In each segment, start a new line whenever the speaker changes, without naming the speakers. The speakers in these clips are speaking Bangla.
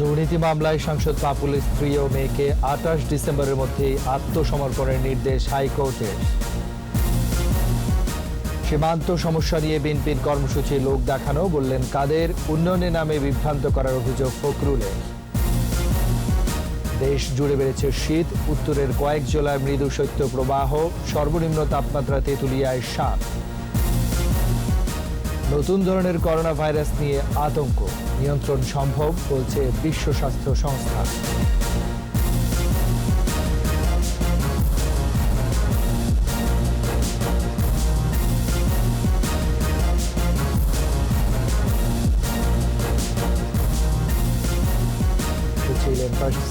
দুর্নীতি মামলায় সাংসদ পাপুলের স্ত্রী ও মেয়েকে আঠাশ ডিসেম্বরের মধ্যে আত্মসমর্পণের নির্দেশ হাইকোর্টের সীমান্ত সমস্যা নিয়ে বিএনপির কর্মসূচি লোক দেখানো বললেন কাদের উন্নয়নের নামে বিভ্রান্ত করার অভিযোগ ফখরুলের। দেশ জুড়ে বেড়েছে শীত, উত্তরের কয়েক জেলায় মৃদু শৈত্য প্রবাহ সর্বনিম্ন তাপমাত্রা তেঁতুলিয়ায় সাত। নতুন ধরনের করোনা ভাইরাস নিয়ে আতঙ্ক। নিয়ন্ত্রণ সম্ভব, বলছে বিশ্ব স্বাস্থ্য সংস্থা।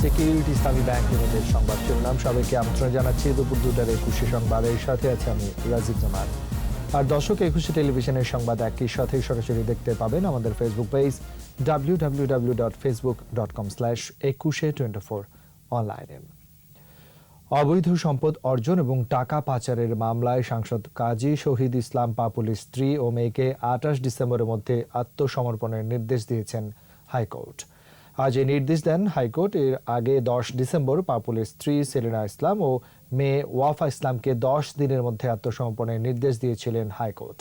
সিকিউরিটি ইসলামী ব্যাংক লিমিটেড সংবাদ শিরোনাম। সবাইকে আমন্ত্রণ জানাচ্ছি। দুপুর দুটার একুশে সংবাদের সাথে আছে আমি রাজীব জামান। আর দর্শক, একুশে টেলিভিশনের সংবাদ একই সাথে সরাসরি দেখতে পাবেন আমাদের Facebook page W W W dot Facebook dot com slash Ekushey twenty four অনলাইনে অবৈধ সম্পদ অর্জন এবং টাকা পাচারের মামলায় সাংসদ কাজী শহীদ ইসলাম পাপুলের স্ত্রী ও মেয়েকে আঠাশ ডিসেম্বরের মধ্যে আত্মসমর্পণের নির্দেশ দিয়েছেন হাইকোর্ট। আজ এই নির্দেশ দেন হাইকোর্ট। এর আগে দশ ডিসেম্বর পাপুলের স্ত্রী সেলিনা ইসলাম ও মেয়ে ওয়াফা ইসলামকে দশ দিনের মধ্যে আত্মসমর্পণের নির্দেশ দিয়েছিলেন হাইকোর্ট।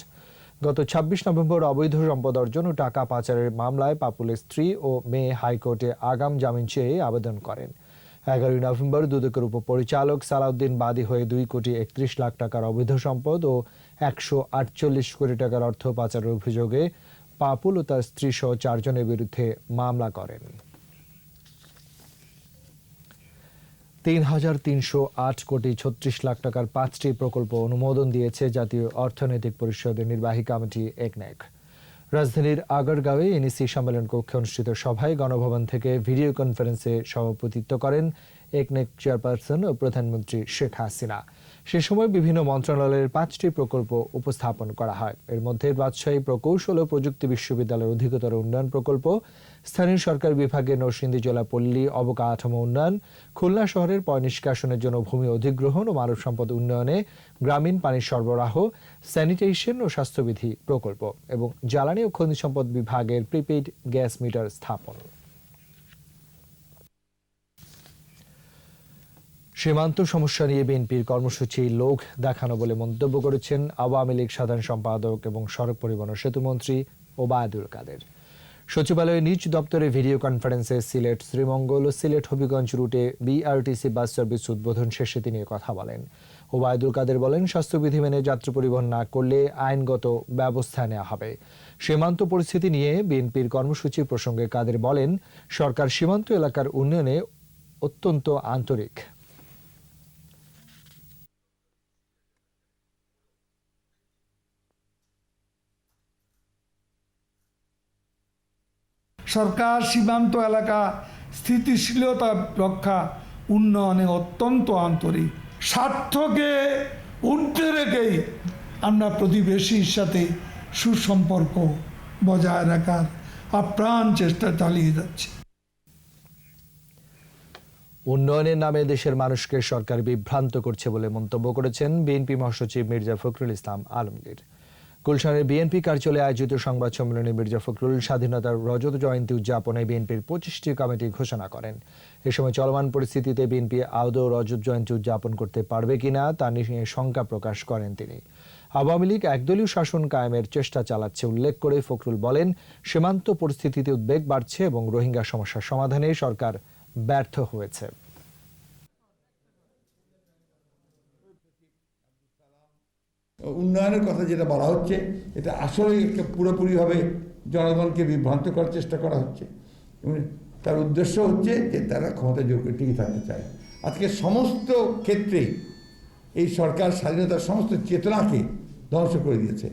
গত ছাব্বিশ নভেম্বর অবৈধ সম্পদ অর্জন ও টাকা পাচারের মামলায় পাপুলের স্ত্রী ও মেয়ে হাইকোর্টে আগাম জামিন চেয়ে আবেদন করেন। এগারোই নভেম্বর দুদকের উপপরিচালক সালাউদ্দিন বাদী হয়ে দুই কোটি একত্রিশ লাখ টাকার অবৈধ সম্পদ ও একশো আটচল্লিশ কোটি টাকার অর্থ পাচারের অভিযোগে পাপুল ও তার স্ত্রী সহ চারজনের বিরুদ্ধে মামলা করেন। তিন হাজার তিনশো আট কোটি ছত্রিশ লাখ টাকার পাঁচটি প্রকল্প অনুমোদন দিয়েছে জাতীয় অর্থনৈতিক পরিষদের নির্বাহী কমিটি একনেক রাজধানীর আগারগাঁওয়ে এনইসি সম্মেলন কক্ষে অনুষ্ঠিত সভায় গণভবন থেকে ভিডিও কনফারেন্সে সভাপতিত্ব করেন একনেক চেয়ারপারসন ও প্রধানমন্ত্রী শেখ হাসিনা। সে সময় বিভিন্ন মন্ত্রণালয়ের পাঁচটি প্রকল্প উপস্থাপন করা হয়। এর মধ্যে রাজশাহী প্রকৌশল ও প্রযুক্তি বিশ্ববিদ্যালয়ের অধিকতর উন্নয়ন প্রকল্প, স্থানীয় সরকার বিভাগের নরসিংদী জেলা পল্লী অবকাঠামো উন্নয়ন, খুলনা শহরের পয় নিষ্কাশনের জন্য ভূমি অধিগ্রহণ ও মানব সম্পদ উন্নয়নে গ্রামীণ পানি সরবরাহ, স্যানিটেশন ও স্বাস্থ্যবিধি প্রকল্প এবং জ্বালানি ও খনিজ সম্পদ বিভাগের প্রিপেইড গ্যাস মিটার স্থাপন। সীমান্ত সমস্যা নিয়ে বিএনপির কর্মসূচি লোক দেখানো বলে মন্তব্য করেছেন আওয়ামী লীগ সাধারণ সম্পাদক এবং সড়ক পরিবহন সেতুমন্ত্রী ওবায়দুল কাদের। সচিবালয়ে নিজ দপ্তরে ভিডিও কনফারেন্সে সিলেট, শ্রীমঙ্গল ও সিলেট হবিগঞ্জ রুটে বিআরটিসি বাস সার্ভিস উদ্বোধন শেষে তিনি কথা বলেন। ওবায়দুল কাদের বলেন, স্বাস্থ্যবিধি মেনে যাত্রী পরিবহন না করলে আইনগত ব্যবস্থা নেওয়া হবে। সীমান্ত পরিস্থিতি নিয়ে বিএনপির কর্মসূচি প্রসঙ্গে কাদের বলেন, সরকার সীমান্ত এলাকার উন্নয়নে অত্যন্ত আন্তরিক।
সরকার সীমান্ত এলাকা স্থিতিশীলতা রক্ষা উন্নয়নে অত্যন্ত আন্তরিক। স্বার্থকে ঊর্ধ্বে রেখেই আমরা প্রতিবেশীর সাথে সুসম্পর্ক বজায় রাখার আপ্রাণ চেষ্টা চালিয়ে যাচ্ছি।
উন্নয়নের নামে দেশের মানুষকে সরকার বিভ্রান্ত করছে বলে মন্তব্য করেছেন বিএনপি মহাসচিব মির্জা ফখরুল ইসলাম আলমগীর। গুলশানের বিএনপি কার্যালয়ে আয়োজিত সংবাদ সম্মেলনে মির্জা ফখরুল স্বাধীনতার রজত জয়ন্তী উদযাপনে বিএনপির পঁচিশটি কমিটি ঘোষণা করেন। এ সময় চলমান পরিস্থিতিতে বিএনপি আদৌ রজত জয়ন্তী উদযাপন করতে পারবে কিনা তা নিয়ে শঙ্কা প্রকাশ করেন তিনি। আওয়ামী লীগ একদলীয় শাসন কায়েমের চেষ্টা চালাচ্ছে উল্লেখ করে ফখরুল বলেন, সীমান্ত পরিস্থিতিতে উদ্বেগ বাড়ছে এবং রোহিঙ্গা সমস্যা সমাধানে সরকার ব্যর্থ হয়েছে।
উন্নয়নের কথা যেটা বলা হচ্ছে, এটা একটা পুরোপুরিভাবে জনগণকে বিভ্রান্ত করার চেষ্টা করা হচ্ছে। এবং তার উদ্দেশ্য হচ্ছে যে তারা ক্ষমতা জোর টিকে থাকতে চায়। আজকে সমস্ত ক্ষেত্রে এই সরকার স্বাধীনতার সমস্ত চেতনাকে ধ্বংস করে দিয়েছে।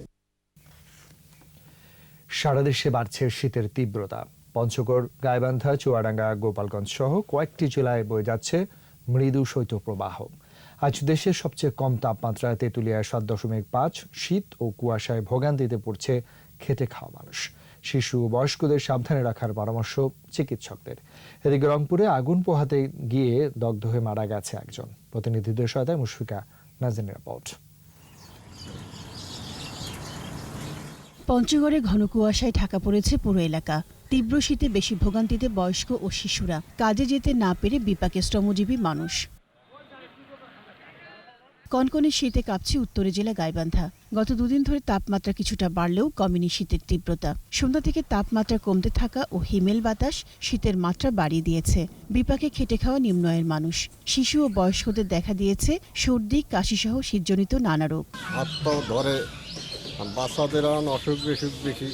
সারা দেশে বাড়ছে শীতের তীব্রতা। পঞ্চগড়, গাইবান্ধা, চুয়াডাঙ্গা, গোপালগঞ্জ সহ কয়েকটি জেলায় বয়ে যাচ্ছে মৃদু শৈত্যপ্রবাহ। আজ দেশের সবচেয়ে কম তাপমাত্রা তেঁতুলিয়ায় সাত দশমিক পাঁচ, শীত ও কুয়াশায় ভোগান্তিতে পড়ছে খেটে খাওয়া মানুষ। শিশু ও বয়স্কদের সাবধানে রাখার পরামর্শ চিকিৎসকদের। এদিকে রংপুরে আগুন পোহাতে গিয়ে দগ্ধ হয়ে মারা গেছে একজন। প্রতিনিধিদের সহায়তায় মুশফিকা নাজিনের রিপোর্ট।
পঞ্চগড়ে ঘন কুয়াশায় ঢাকা পড়েছে পুরো এলাকা। তীব্র শীতে বেশি ভোগান্তিতে বয়স্ক ও শিশুরা। কাজে যেতে না পেরে বিপাকে শ্রমজীবী মানুষ। কনকনে শীতে কাঁপছে উত্তরে জেলা গাইবান্ধা। গত দুদিন ধরে তাপমাত্রা কিছুটা বাড়লেও কমেনি শীতের তীব্রতা। সন্ধ্যা থেকে তাপমাত্রা কমতে থাকা ও হিমেল বাতাস শীতের মাত্রা বাড়িয়ে দিয়েছে। বিপাকে খেটে খাওয়া নিম্নয়ের মানুষ। শিশু ও বয়স্কদের দেখা দিয়েছে সর্দি, কাশিসহ শীতজনিত নানা রোগ।
বাচ্চাদের এখন অসুখ বিসুখ বেশি।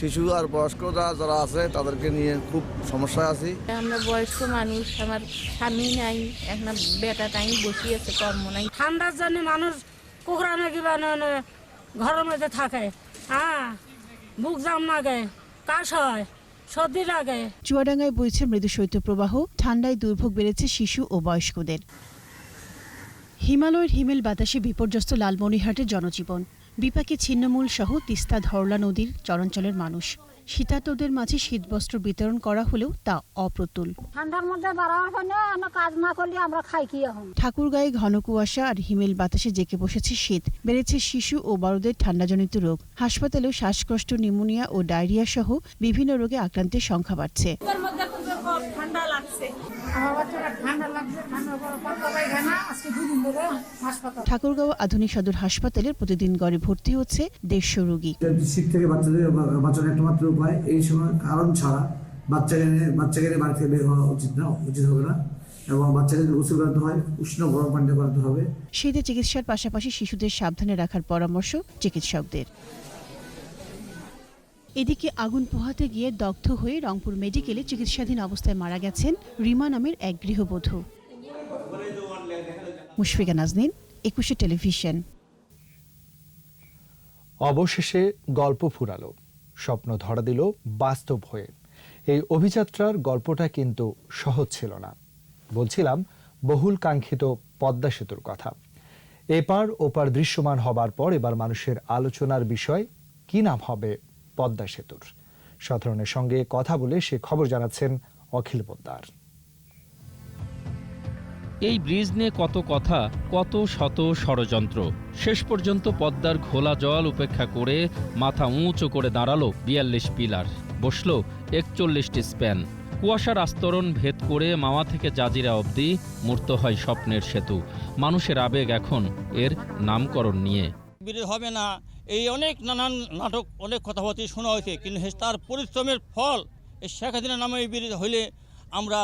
শিশু আর বয়স্করা যারা আছে তাদেরকে নিয়ে খুব সমস্যা আছি।
আমরা বয়স্ক মানুষ আমার স্বামী নাই একটা বেটা টাই বসি আছে কর্ম নাই।
ঠান্ডার জন্য মানুষ কুকুরানো কিবা ঘরের মধ্যে থাকে। হ্যাঁ বুক জাম লাগে কাশ হয় সর্দি লাগে।
চুয়াডাঙ্গায় বইছে মৃদু শৈত্যপ্রবাহ ঠান্ডায় দুর্ভোগ বেড়েছে শিশু ও বয়স্কদের। হিমালয়ের হিমেল বাতাসে বিপর্যস্ত লালমনিরহাটের জনজীবন। বিপাকে ছিন্নমূল সহ তিস্তা ধরলা নদীর চরাঞ্চলের মানুষ। শীতার্তদের মাঝে শীতবস্ত্র বিতরণ করা হলেও তা অপ্রতুল।
ঠান্ডার মধ্যে আমরা কাজ না করলে আমরা খাই কি এখন?
ঠাকুরগাঁয়ে ঘন কুয়াশা আর হিমেল বাতাসে জেঁকে বসেছে শীত। বেড়েছে শিশু ও বড়দের ঠান্ডাজনিত রোগ। হাসপাতালেও শ্বাসকষ্ট নিউমোনিয়া ও ডায়রিয়া সহ বিভিন্ন রোগে আক্রান্তের সংখ্যা বাড়ছে।
ঠান্ডা লাগছে।
ঠাকুরগাঁও আধুনিক সদর হাসপাতালে প্রতিদিন গড়ে ভর্তি হচ্ছে দেড়শো রোগী।
শীত থেকে বাচ্চাদের বাঁচানোর একমাত্র উপায় এই সময় কারণ ছাড়া বাচ্চাকে নিয়ে বাচ্চাকে নিয়ে বাড়ি থেকে বের হওয়া উচিত না উচিত হবে না। এবং বাচ্চাকে যদি গোসল করাতে হয় উষ্ণ গরম পানিতে করাতে হবে।
শীতে চিকিৎসার পাশাপাশি শিশুদের সাবধানে রাখার পরামর্শ চিকিৎসকদের। এদিকে আগুন পোহাতে গিয়ে দগ্ধ হয়ে রংপুর মেডিকেলে চিকিৎসাধীন অবস্থায় মারা গেছেন রিমা নামের এক গৃহবধূ। মুশফিকা নাজনীন, একুশে টেলিভিশন।
অবশেষে গল্প ফুরালো, স্বপ্ন ধরা দিল বাস্তব হয়ে। এই অভিযাত্রার গল্পটা কিন্তু সহজ ছিল না। বলছিলাম, বহুল কাঙ্ক্ষিত পদ্মা সেতুর কথা। এপার ওপার দৃশ্যমান হবার পর এবার মানুষের আলোচনার বিষয়, কি নাম হবে পদ্মা সেতুর। সাধারণের সঙ্গে কথা বলে সে খবর জানাচ্ছেন অখিল পোদ্দার।
এই ব্রিজ নিয়ে কত কথা কত শত ষড়যন্ত্র। শেষ পর্যন্ত পদ্মার ঘোলা জল উপেক্ষা করে মাথা উঁচু করে দাঁড়াল বিয়াল্লিশ পিলার। বসল একচল্লিশটি স্প্যান। কুয়াশার আস্তরণ ভেদ করে মাওয়া থেকে জাজিরা অবধি মূর্ত হয় স্বপ্নের সেতু। মানুষের আবেগ এখন এর নামকরণ নিয়ে।
ব্রিজ হবে না। এই অনেক নানান নাটক অনেক কথাবার্তা শোনা হয়েছে কিন্তু তার পরিশ্রমের ফল এই শেখ হাসিনার নামে এই ব্রিজ হইলে আমরা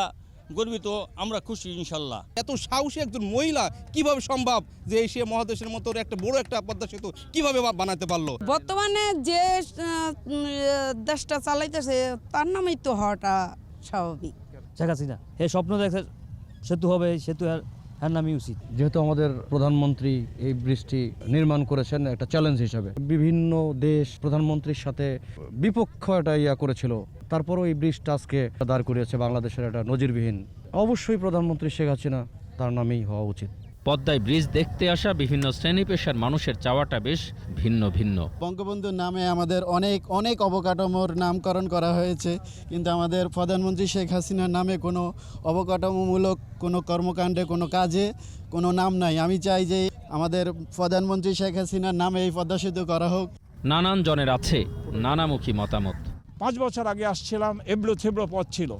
গর্বিত আমরা খুশি ইনশাল্লাহ।
এত সাহসী একজন মহিলা কীভাবে সম্ভব যে এশিয়া মহাদেশের মতো একটা বড় একটা পদ্মা সেতু কীভাবে বানাতে পারল?
বর্তমানে যে দেশটা চালাইতেছে তার নামেই তো হওয়াটা স্বাভাবিক।
শেখ হাসিনা হে স্বপ্ন দেখে সেতু হবে সেতু হ্যার নামই উচিত।
যেহেতু আমাদের প্রধানমন্ত্রী এই ব্রিজটি নির্মাণ করেছেন, একটা চ্যালেঞ্জ হিসাবে। বিভিন্ন দেশ প্রধানমন্ত্রীর সাথে বিপক্ষ একটা ইয়া করেছিল। তারপরও এই ব্রিজটা আজকে দাঁড় করিয়েছে বাংলাদেশের একটা নজিরবিহীন। অবশ্যই প্রধানমন্ত্রী শেখ হাসিনা, তার নামেই হওয়া উচিত।
পদ্মায় ব্রিজ দেখতে আসা বিভিন্ন শ্রেণি পেশার মানুষের চাওয়াটা বেশ ভিন্ন ভিন্ন।
বঙ্গবন্ধুর নামে আমাদের অনেক অনেক অবকাঠামোর নামকরণ করা হয়েছে কিন্তু আমাদের প্রধানমন্ত্রী শেখ হাসিনার নামে কোনো অবকাঠামোমূলক কোনো কর্মকাণ্ডে কোনো কাজে কোনো নাম নাই। আমি চাই যে আমাদের প্রধানমন্ত্রী শেখ হাসিনার নামে এই পদ্মা সেতু করা হোক।
নানান জনের আছে নানামুখী মতামত।
পাঁচ বছর আগে আসছিলাম এবলো থেবলো পথ ছিল।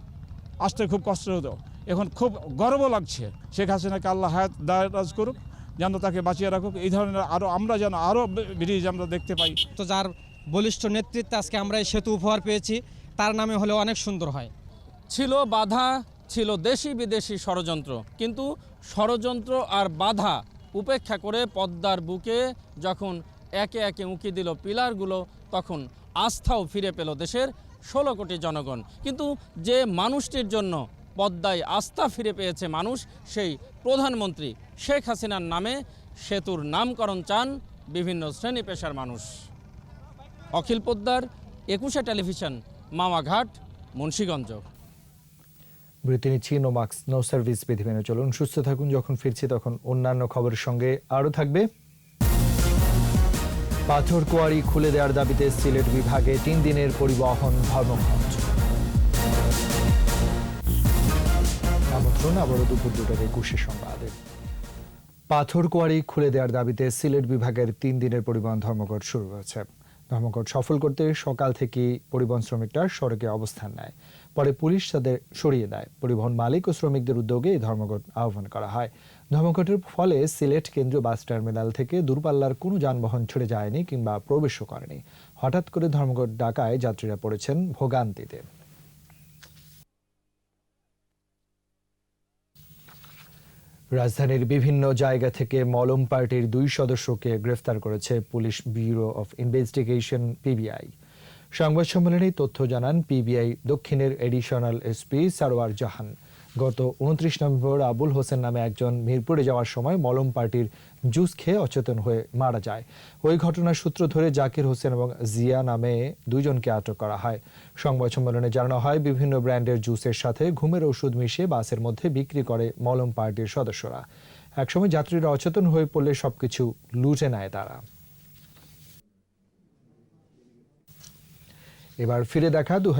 আসতে খুব কষ্ট হতো। এখন খুব গর্ব লাগছে। শেখ হাসিনাকে আল্লাহ হায়াত দারাজ করুক যেন তাকে বাঁচিয়ে রাখুক। এই ধরনের আরও আমরা যেন আরও ব্রিজ আমরা দেখতে পাই।
তো যার বলিষ্ঠ নেতৃত্বে আজকে আমরা এই সেতু উপহার পেয়েছি তার নামে হলে অনেক সুন্দর হয়।
ছিল বাধা ছিল দেশি বিদেশি ষড়যন্ত্র। কিন্তু ষড়যন্ত্র আর বাধা উপেক্ষা করে পদ্মার বুকে যখন একে একে উঁকি দিল পিলারগুলো তখন আস্থাও ফিরে পেল দেশের ষোলো কোটি জনগণ। কিন্তু যে মানুষটির জন্য পদ্মায় আস্থা ফিরে পেয়েছে মানুষ, সেই প্রধানমন্ত্রী শেখ হাসিনার নামে সেতুর নামকরণ চান বিভিন্ন শ্রেণি পেশার মানুষ। অখিল পোদ্দার, একুশে টেলিভিশন, মামাঘাট, মুন্সীগঞ্জ।
বিরতি নিচ্ছি নো মাস্ক নো সার্ভিস বিধি মেনে চলুন। সুস্থ থাকুন, যখন ফিরছি তখন অন্যান্য খবরের সঙ্গে আরও থাকবে। পাথর কোয়ারি খুলে দেওয়ার দাবিতে সিলেট বিভাগে তিন দিনের পরিবহন ধর্মঘট। আমন্ত্রণ আবারও দুপুর দুটার একুশে সংবাদে। পাথর কোয়ারি খুলে দেওয়ার দাবিতে সিলেট বিভাগের তিন দিনের পরিবহন ধর্মঘট শুরু হয়েছে। ধর্মঘট সফল করতে সকাল থেকে পরিবহন শ্রমিকরা সড়কে অবস্থান নেয়। পরে পুলিশ তাদের সরিয়ে দেয়। পরিবহন মালিক ও শ্রমিকদের উদ্যোগে এই ধর্মঘট আহ্বান করা হয়। ধর্মঘটের ফলে সিলেট কেন্দ্রীয় বাস টার্মিনাল থেকে দূরপাল্লার কোনো যানবাহন ছেড়ে যায়নি কিংবা প্রবেশও করেনি। হঠাৎ করে ধর্মঘট ডাকায় যাত্রীরা পড়েছেন ভোগান্তিতে। রাজধানীর বিভিন্ন জায়গা থেকে মলম পার্টির দুই সদস্যকে গ্রেফতার করেছে police bureau of investigation, PBI. সংবাদ সম্মেলনে তথ্য জানান পিবিআই দক্ষিণের এডিশনাল এসপি সারোয়ার জাহান। গত উনত্রিশ নভেম্বর আবুল হোসেন নামে একজন মিরপুরে যাওয়ার সময় মলম পার্টির জুস খেয়ে অচেতন হয়ে মারা যায়। ওই ঘটনার সূত্র ধরে জাকির হোসেন এবং জিয়া নামে দুজনকে আটক করা হয়। সংবাদ সম্মেলনে জানানো হয়, বিভিন্ন ব্র্যান্ডের জুসের সাথে ঘুমের ওষুধ মিশিয়ে বাসের মধ্যে বিক্রি করে মলম পার্টির সদস্যরা। একসময় যাত্রীরা অচেতন হয়ে পড়লে সবকিছু লুটে নেয় তারা। এবার ফিরে দেখা দু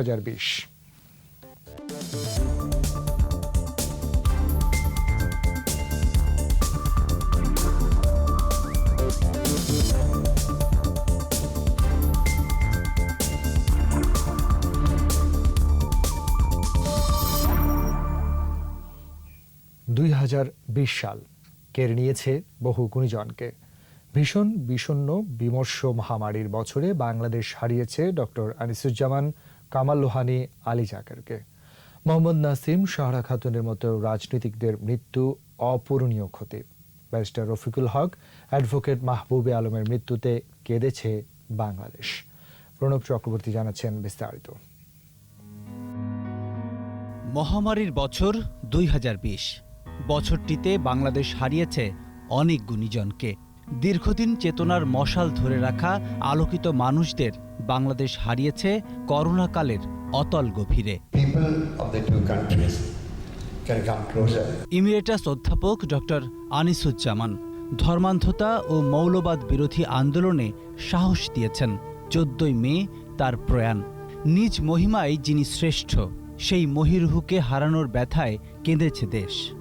সাল কেড়ে নিয়েছে বহু গুণীজনকে। ভীষণ বিষণ্ণ, বিমর্ষ মহামারীর বছরে বাংলাদেশ হারিয়েছে ডক্টর আনিসুজ্জামান কামাল লোহানি আলী জাকেরকে। মোহাম্মদ নাসিম শাহরা খাতুনের মতো রাজনীতিকদের মৃত্যু অপূরণীয় ক্ষতি। ব্যারিস্টার রফিকুল হক, অ্যাডভোকেট মাহবুবে আলমের মৃত্যুতে কেঁদেছে বাংলাদেশ। প্রণব চক্রবর্তী জানাচ্ছেন বিস্তারিত।
মহামারীর বছর দুই হাজার বিশ। বছরটিতে বাংলাদেশ হারিয়েছে অনেক গুণীজনকে। দীর্ঘদিন চেতনার মশাল ধরে রাখা আলোকিত মানুষদের বাংলাদেশ হারিয়েছে করোনাকালের অতল গভীরে. ইমিরেটাস অধ্যাপক ডক্টর আনিসুজ্জামান ধর্মান্ধতা ও মৌলবাদ বিরোধী আন্দোলনে সাহস দিয়েছেন। চোদ্দই মে তার প্রয়াণ। নিজ মহিমায় যিনি শ্রেষ্ঠ সেই মহিরুহুকে হারানোর ব্যথায় কেঁদেছে দেশ।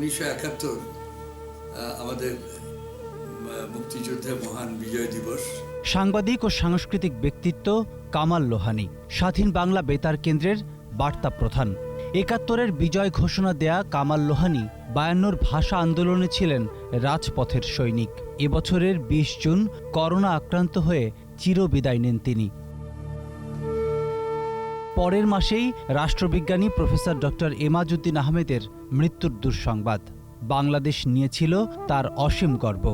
উনিশশো একাত্তর আমাদের মুক্তিযুদ্ধের মহান বিজয় দিবস।
সাংবাদিক ও সাংস্কৃতিক ব্যক্তিত্ব কামাল লোহানি, স্বাধীন বাংলা বেতার কেন্দ্রের বার্তা প্রধান। একাত্তরের বিজয় ঘোষণা দেয়া কামাল লোহানি বায়ান্নর ভাষা আন্দোলনে ছিলেন রাজপথের সৈনিক। এবছরের বিশ জুন করোনা আক্রান্ত হয়ে চিরবিদায় নেন তিনি। পরের মাসেই রাষ্ট্রবিজ্ঞানী প্রফেসর ডক্টর এমাজউদ্দিন আহমেদের মৃত্যুর দুঃসংবাদ। বাংলাদেশ নিয়েছিল তার অসীম গর্ব।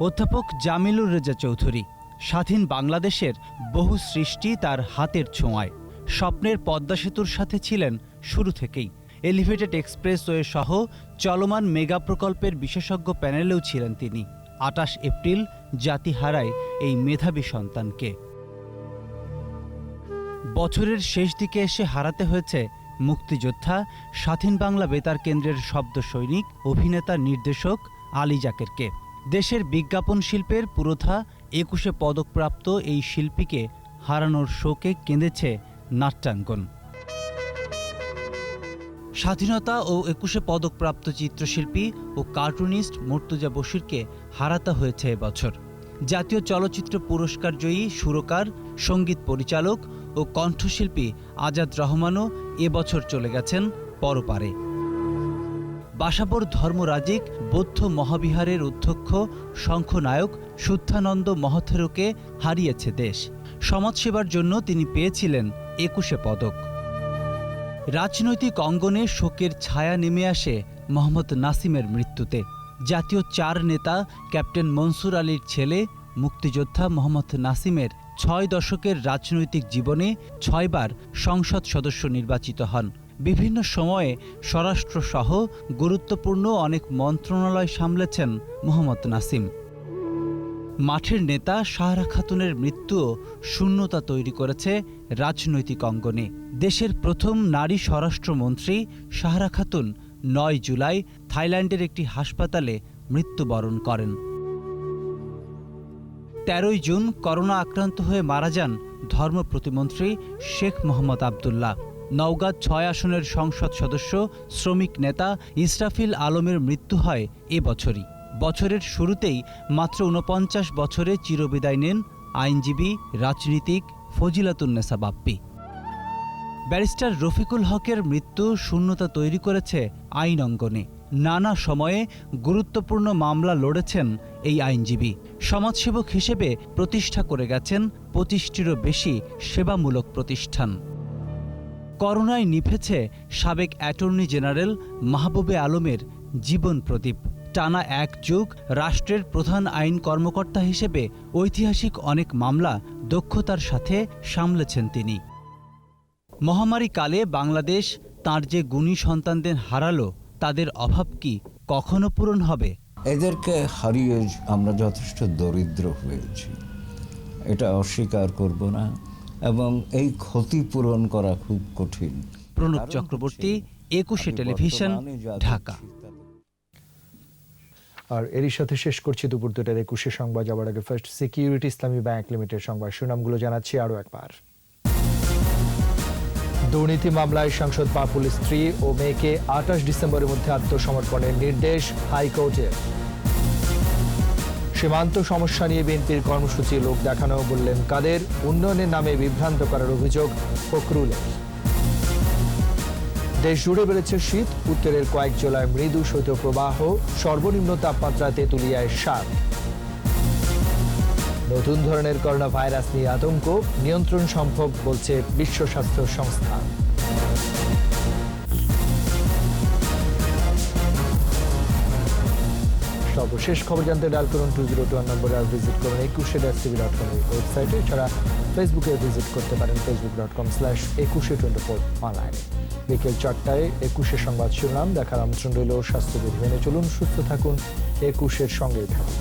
অধ্যাপক জামিলুর রেজা চৌধুরী, স্বাধীন বাংলাদেশের বহু সৃষ্টি তার হাতের ছোঁয়ায়। স্বপ্নের পদ্মা সেতুর সাথে ছিলেন শুরু থেকেই। এলিভেটেড এক্সপ্রেসওয়ে সহ চলমান মেগা প্রকল্পের বিশেষজ্ঞ প্যানেলেও ছিলেন তিনি। আটাশ এপ্রিল জাতি হারায় এই মেধাবী সন্তানকে। বছরের শেষ দিকে এসে হারাতে হয়েছে মুক্তিযোদ্ধা, স্বাধীন বাংলা বেতার কেন্দ্রের শব্দ সৈনিক, অভিনেতা নির্দেশক আলী জাকেরকে। দেশের বিজ্ঞাপন শিল্পের পুরোধা, একুশে পদকপ্রাপ্ত এই শিল্পীকে হারানোর শোকে কেঁদেছে নাট্যাঙ্গন। স্বাধীনতা ও একুশে পদকপ্রাপ্ত চিত্রশিল্পী ও কার্টুনিস্ট মর্তুজা বশিরকে হারাতে হয়েছে এবছর। জাতীয় চলচ্চিত্র পুরস্কার জয়ী সুরকার, সংগীত পরিচালক ও কণ্ঠশিল্পী আজাদ রহমানও এবছর চলে গেছেন পরপারে। বাসাবর ধর্মরাজিক বৌদ্ধ মহাবিহারের অধ্যক্ষ, শঙ্খনায়ক শুদ্ধানন্দ মহথেরোকে হারিয়েছে দেশ। সমাজসেবার জন্য তিনি পেয়েছিলেন একুশে পদক। রাজনৈতিক অঙ্গনে শোকের ছায়া নেমে আসে মোহাম্মদ নাসিমের মৃত্যুতে। জাতীয় চার নেতা ক্যাপ্টেন মনসুর আলীর ছেলে, মুক্তিযোদ্ধা মোহাম্মদ নাসিমের ছয় দশকের রাজনৈতিক জীবনে ছয়বার সংসদ সদস্য নির্বাচিত হন। বিভিন্ন সময়ে স্বরাষ্ট্রসহ গুরুত্বপূর্ণ অনেক মন্ত্রণালয় সামলেছেন মোহাম্মদ নাসিম। মাঠের নেতা সাহারা খাতুনের মৃত্যুও শূন্যতা তৈরি করেছে রাজনৈতিক অঙ্গনে। দেশের প্রথম নারী স্বরাষ্ট্রমন্ত্রী সাহারা খাতুন নয় জুলাই থাইল্যান্ডের একটি হাসপাতালে মৃত্যুবরণ করেন। তেরোই জুন করোনা আক্রান্ত হয়ে মারা যান ধর্ম প্রতিমন্ত্রী শেখ মোহাম্মদ আবদুল্লাহ। নওগাঁ ছয় আসনের সংসদ সদস্য, শ্রমিক নেতা ইসরাফিল আলমের মৃত্যু হয় এ বছরই। বছরের শুরুতেই মাত্র উনপঞ্চাশ বছরে চিরবিদায় নেন আইনজীবী, রাজনীতিক ফজিলাতুন্নেসা বাপ্পি। ব্যারিস্টার রফিকুল হকের মৃত্যু শূন্যতা তৈরি করেছে আইন অঙ্গনে। নানা সময়ে গুরুত্বপূর্ণ মামলা লড়েছেন এই আইনজীবী। সমাজসেবক হিসেবে প্রতিষ্ঠা করে গেছেন পঁচিশটিরও বেশি সেবামূলক প্রতিষ্ঠান। করোনায় নিভেছে সাবেক অ্যাটর্নি জেনারেল মাহবুবে আলমের জীবন প্রদীপ। টানা এক যুগ রাষ্ট্রের প্রধান আইন কর্মকর্তা হিসেবে ঐতিহাসিক অনেক মামলা দক্ষতার সাথে সামলেছেন তিনি। মহামারী কালে বাংলাদেশ তার যে গুণী সন্তানদের হারালো তাদের অভাব কি কখনো পূরণ হবে?
এদেরকে হারিয়ে আমরা যথেষ্ট দরিদ্র হয়েছি। এটা অস্বীকার করব না এবং এই ক্ষতি পূরণ করা খুব কঠিন।
প্রণব চক্রবর্তী একুশে টেলিভিশন ঢাকা।
আর এরই সাথে শেষ করছি দুপুর দুটার একুশে সংবাদ যাওয়ার আগে first security Islami bank limited সংবাদ। সুনামগুলো জানাচ্ছি আরও একবার। দুর্নীতি মামলায় সাংসদ পাপুলের স্ত্রী ও মেয়েকে আঠাশ ডিসেম্বরের মধ্যে আত্মসমর্পণের নির্দেশ হাইকোর্টের সীমান্ত সমস্যা নিয়ে বিএনপির কর্মসূচি লোক দেখানো বললেন কাদের, উন্নয়নের নামে বিভ্রান্ত করার অভিযোগ ফখরুলের। দেশ জুড়ে বেড়েছে শীত, উত্তরের কয়েক জেলায় মৃদু শৈত্যপ্রবাহ, সর্বনিম্ন তাপমাত্রা তেঁতুলিয়ায় সাত। নতুন ধরনের করোনা ভাইরাস নিয়ে আতঙ্ক, নিয়ন্ত্রণ সম্ভব বলছে বিশ্ব স্বাস্থ্য সংস্থা। সর্বশেষ খবর জানতে ডাল করুন টু জিরো টু নম্বরে আর ভিজিট করুন একুশে ড্যাশ টিভি ডট কম ওয়েবসাইটে। এছাড়া ফেসবুকে ভিজিট করতে পারেন Facebook dot com slash Ekushey twenty four অনলাইনে। বিকেল চারটায় একুশে সংবাদ শিরোনাম, দেখার আমন্ত্রণ রইল স্বাস্থ্যবিধি মেনে চলুন সুস্থ থাকুন একুশের সঙ্গেই থাকুন।